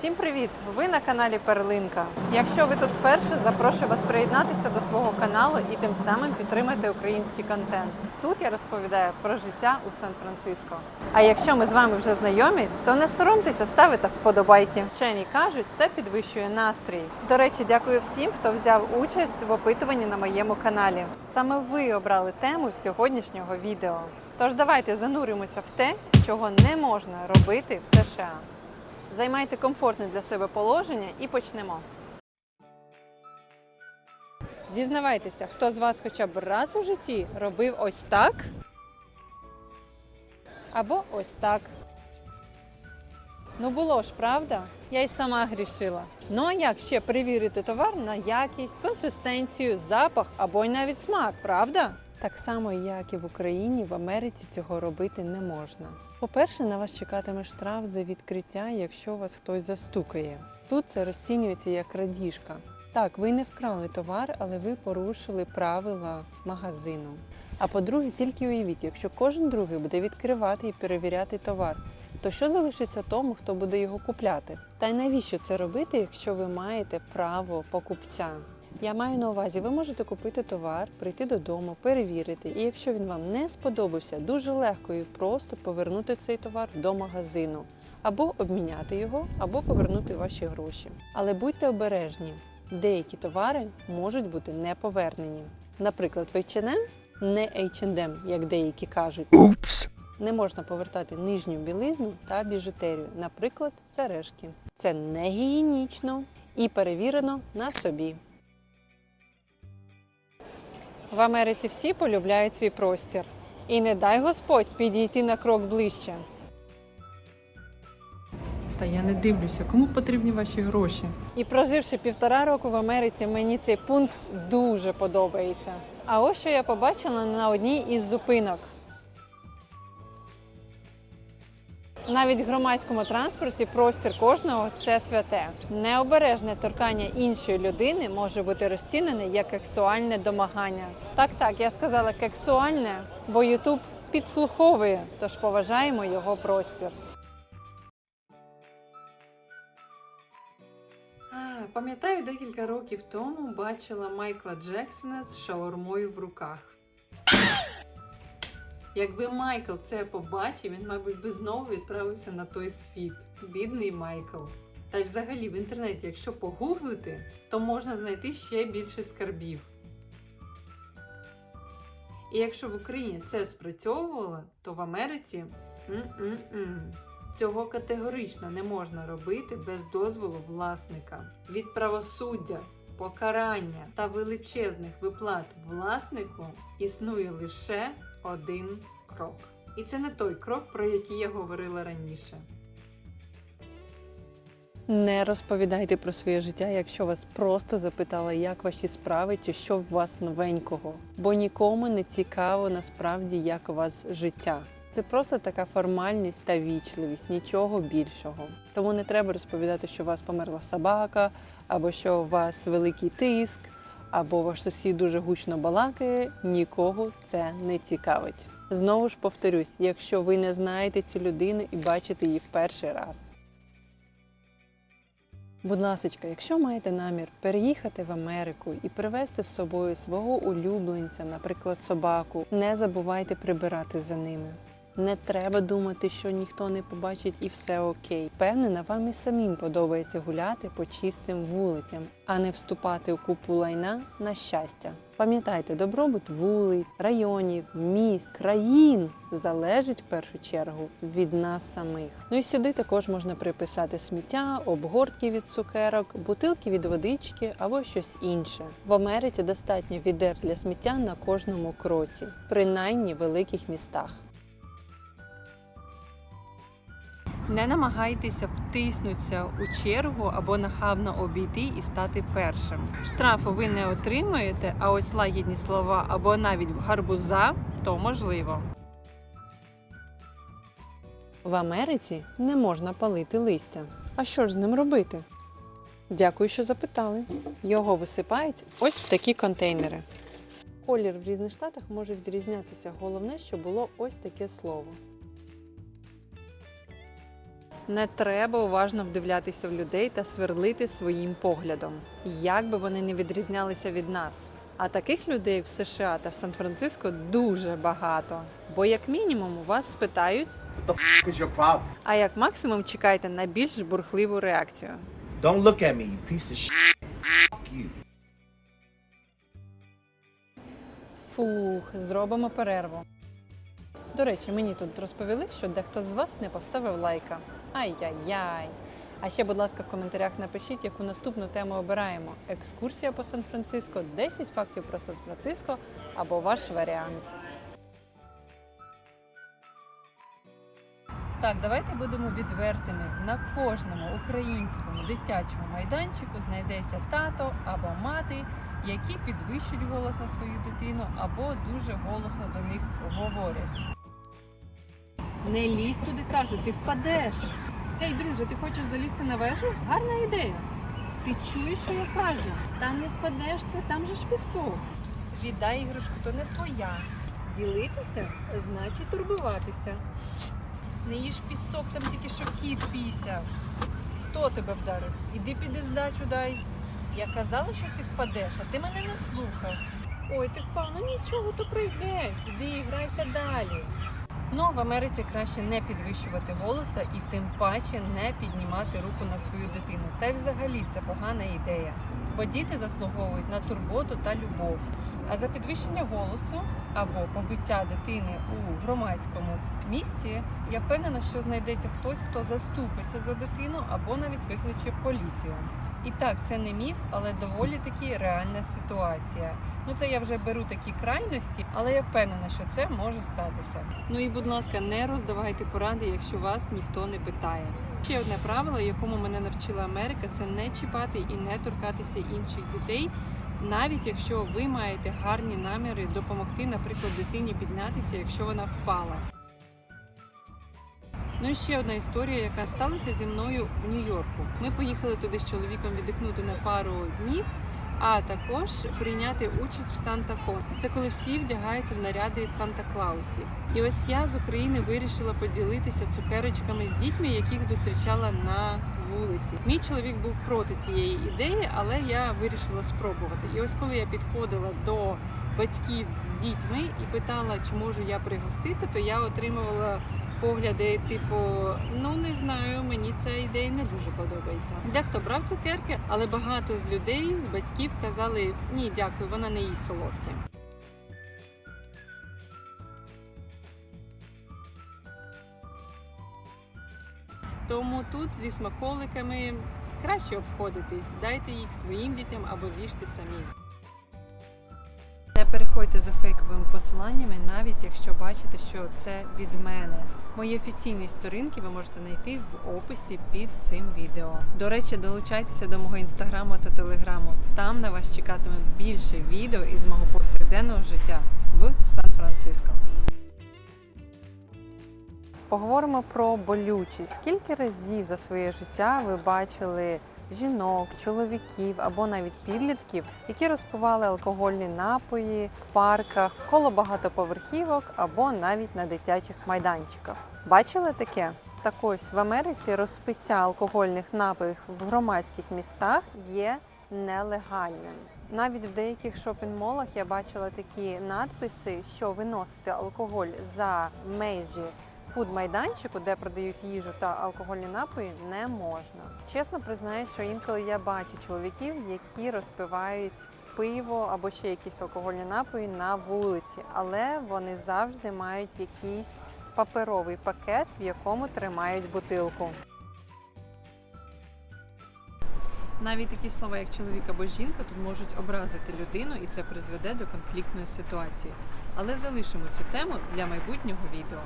Всім привіт! Ви на каналі Перлинка. Якщо ви тут вперше, запрошую вас приєднатися до свого каналу і тим самим підтримати український контент. Тут я розповідаю про життя у Сан-Франциско. А якщо ми з вами вже знайомі, то не соромтеся ставити вподобайки. Вчені кажуть, це підвищує настрій. До речі, дякую всім, хто взяв участь в опитуванні на моєму каналі. Саме ви обрали тему сьогоднішнього відео. Тож давайте зануримося в те, чого не можна робити в США. Займайте комфортне для себе положення і почнемо. Зізнавайтеся, хто з вас хоча б раз у житті робив ось так? Або ось так. Ну було ж, правда? Я й сама грішила. Ну а як ще перевірити товар на якість, консистенцію, запах або й навіть смак, правда? Так само, як і в Україні, в Америці цього робити не можна. По-перше, на вас чекатиме штраф за відкриття, якщо вас хтось застукає. Тут це розцінюється як крадіжка. Так, ви не вкрали товар, але ви порушили правила магазину. А по-друге, тільки уявіть, якщо кожен другий буде відкривати і перевіряти товар, то що залишиться тому, хто буде його купляти? Та й навіщо це робити, якщо ви маєте право покупця? Я маю на увазі, ви можете купити товар, прийти додому, перевірити, і якщо він вам не сподобався, дуже легко і просто повернути цей товар до магазину, або обміняти його, або повернути ваші гроші. Але будьте обережні, деякі товари можуть бути не повернені. Наприклад, в H&M не H&M, як деякі кажуть. Oops. Не можна повертати нижню білизну та біжутерію, наприклад, сережки. Це не гігієнічно і перевірено на собі. В Америці всі полюбляють свій простір. І не дай Господь підійти на крок ближче. Та я не дивлюся, кому потрібні ваші гроші. І проживши півтора року в Америці, мені цей пункт дуже подобається. А ось що я побачила на одній із зупинок. Навіть в громадському транспорті простір кожного це святе. Необережне торкання іншої людини може бути розцінене як сексуальне домагання. Так, так, я сказала кексуальне, бо Ютуб підслуховує, тож поважаємо його простір. Пам'ятаю, декілька років тому бачила Майкла Джексона з шаурмою в руках. Якби Майкл це побачив, він, мабуть, би знову відправився на той світ. Бідний Майкл. Та й взагалі в інтернеті, якщо погуглити, то можна знайти ще більше скарбів. І якщо в Україні це спрацьовувало, то в Америці м-м-м. Цього категорично не можна робити без дозволу власника. Від правосуддя, покарання та величезних виплат власнику існує лише один крок. І це не той крок, про який я говорила раніше. Не розповідайте про своє життя, якщо вас просто запитали, як ваші справи чи що в вас новенького. Бо нікому не цікаво насправді, як у вас життя. Це просто така формальність та вічливість, нічого більшого. Тому не треба розповідати, що у вас померла собака, або що у вас великий тиск, або ваш сусід дуже гучно балакає. Нікого це не цікавить. Знову ж повторюсь, якщо ви не знаєте цю людину і бачите її в перший раз. Будь ласка, якщо маєте намір переїхати в Америку і привезти з собою свого улюбленця, наприклад, собаку, не забувайте прибирати за ними. Не треба думати, що ніхто не побачить і все окей. Впевнена, вам і самим подобається гуляти по чистим вулицям, а не вступати у купу лайна на щастя. Пам'ятайте, добробут вулиць, районів, міст, країн залежить в першу чергу від нас самих. Ну і сюди також можна приписати сміття, обгортки від цукерок, бутилки від водички або щось інше. В Америці достатньо відер для сміття на кожному кроці, принаймні в великих містах. Не намагайтеся втиснутися у чергу або нахабно обійти і стати першим. Штрафу ви не отримаєте, а ось лагідні слова або навіть гарбуза то можливо. В Америці не можна палити листя. А що ж з ним робити? Дякую, що запитали. Його висипають ось в такі контейнери. Колір в різних штатах може відрізнятися. Головне, що було ось таке слово. Не треба уважно вдивлятися в людей та сверлити своїм поглядом, як би вони не відрізнялися від нас. А таких людей в США та в Сан-Франциско дуже багато. Бо як мінімум у вас спитають, What the f- is your problem? а як максимум чекайте на більш бурхливу реакцію. Don't look at me, you piece of shit. Fuck you. Фух, зробимо перерву. До речі, мені тут розповіли, що дехто з вас не поставив лайка. Ай-яй-яй. А ще, будь ласка, в коментарях напишіть, яку наступну тему обираємо: екскурсія по Сан-Франциско, 10 фактів про Сан-Франциско або ваш варіант. Так, давайте будемо відвертими. На кожному українському дитячому майданчику знайдеться тато або мати, які підвищують голос на свою дитину або дуже голосно до них говорять. Не лізь туди, кажу, ти впадеш. Ей, друже, ти хочеш залізти на вежу? Гарна ідея. Ти чуєш, що я кажу? Та не впадеш ти, там же ж пісок. Віддай іграшку, то не твоя. Ділитися значить турбуватися. Не їж пісок, там тільки що кіт пісяв. Хто тебе вдарив? Іди піди здачу дай. Я казала, що ти впадеш, а ти мене не слухав. Ой, ти впав, ну нічого, то пройде. Іди грайся далі. Ну, в Америці краще не підвищувати голоса і тим паче не піднімати руку на свою дитину. Та й взагалі це погана ідея. Бо діти заслуговують на турботу та любов. А за підвищення голосу або побиття дитини у громадському місці, я впевнена, що знайдеться хтось, хто заступиться за дитину або навіть викличе поліцію. І так, це не міф, але доволі таки реальна ситуація. Ну це я вже беру такі крайності, але я впевнена, що це може статися. Ну і будь ласка, не роздавайте поради, якщо вас ніхто не питає. Ще одне правило, якому мене навчила Америка, це не чіпати і не торкатися інших дітей, навіть якщо ви маєте гарні наміри допомогти, наприклад, дитині піднятися, якщо вона впала. Ну і ще одна історія, яка сталася зі мною в Нью-Йорку. Ми поїхали туди з чоловіком віддихнути на пару днів, а також прийняти участь в Санта Кон. Це коли всі вдягаються в наряди Санта Клаусів. І ось я з України вирішила поділитися цукерочками з дітьми, яких зустрічала на вулиці. Мій чоловік був проти цієї ідеї, але я вирішила спробувати. І ось коли я підходила до батьків з дітьми і питала, чи можу я пригостити, то я отримувала погляди, типу, ну не знаю, мені ця ідея не дуже подобається. Дехто брав цукерки, але багато з людей, з батьків казали ні, дякую, вона не їсть солодке. Тому тут зі смаколиками краще обходитись, дайте їх своїм дітям або з'їжте самі. Переходьте за фейковими посиланнями, навіть якщо бачите, що це від мене. Мої офіційні сторінки ви можете знайти в описі під цим відео. До речі, долучайтеся до мого інстаграму та телеграму. Там на вас чекатиме більше відео із мого повсякденного життя в Сан-Франциско. Поговоримо про болючість. Скільки разів за своє життя ви бачили жінок, чоловіків або навіть підлітків, які розпивали алкогольні напої в парках, коло багатоповерхівок або навіть на дитячих майданчиках? Бачили таке? Так ось в Америці розпиття алкогольних напоїв в громадських містах є нелегальним. Навіть в деяких шопінг-молах я бачила такі надписи, що виносити алкоголь за межі фуд-майданчику, де продають їжу та алкогольні напої, не можна. Чесно признаюсь, що інколи я бачу чоловіків, які розпивають пиво або ще якісь алкогольні напої на вулиці, але вони завжди мають якийсь паперовий пакет, в якому тримають бутилку. Навіть такі слова, як чоловік або жінка, тут можуть образити людину, і це призведе до конфліктної ситуації. Але залишимо цю тему для майбутнього відео.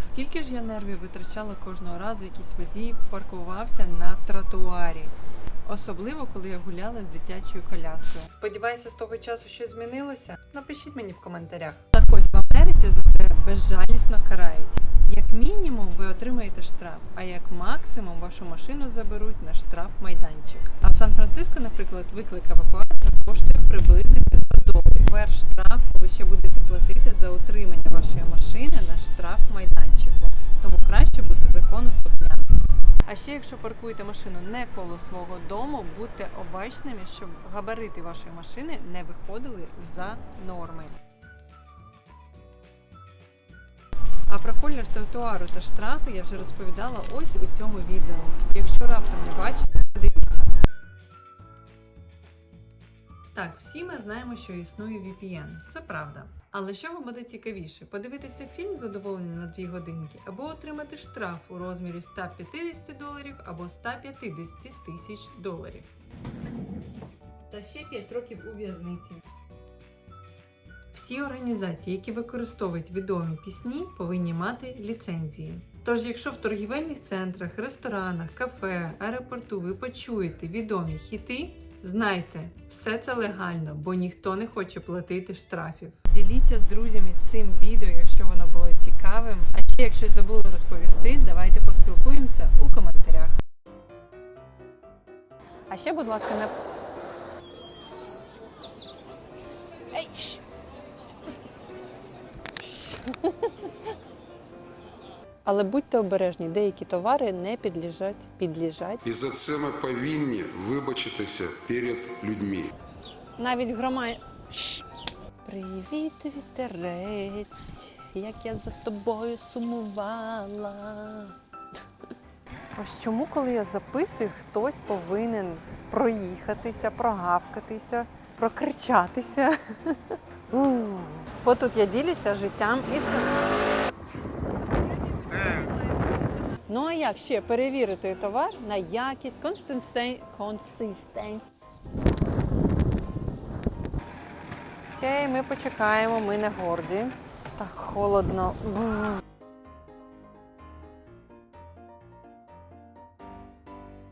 Скільки ж я нервів витрачала кожного разу, якийсь водій паркувався на тротуарі. Особливо, коли я гуляла з дитячою коляскою. Сподіваюся, з того часу щось змінилося? Напишіть мені в коментарях. Так ось в Америці за це безжалісно карають. Як мінімум, ви отримаєте штраф, а як максимум вашу машину заберуть на штраф майданчик. А в Сан-Франциско, наприклад, виклик евакуатора коштує приблизно 500 поверх штрафу ви ще будете платити за утримання вашої машини на штраф майданчику. Тому краще бути законослухняним. А ще якщо паркуєте машину не коло свого дому, будьте обачними, щоб габарити вашої машини не виходили за норми. А про колір тротуару та штрафи я вже розповідала ось у цьому відео. Якщо раптом не бачите, Так, всі ми знаємо, що існує VPN. Це правда. Але що вам буде цікавіше? Подивитися фільм з задоволенням на 2 годинки, або отримати штраф у розмірі 150 доларів або 150 тисяч доларів. Та ще 5 років у в'язниці. Всі організації, які використовують відомі пісні, повинні мати ліцензії. Тож, якщо в торгівельних центрах, ресторанах, кафе, аеропорту ви почуєте відомі хіти, знайте, все це легально, бо ніхто не хоче платити штрафів. Діліться з друзями цим відео, якщо воно було цікавим. А ще якщо забули розповісти, давайте поспілкуємося у коментарях. А ще, будь ласка, не Ей. Але будьте обережні, деякі товари не підлежать, підлежать. І за це ми повинні вибачитися перед людьми. Навіть грома. Шш. Привіт, вітерець, як я за тобою сумувала. Ось чому, коли я записую, хтось повинен проїхатися, прогавкатися, прокричатися. Ух. Бо тут я ділюся життям і Ну а як ще перевірити товар на якість, консистен... консистенцію? Окей, ми почекаємо, ми не горді. Так холодно. Бф.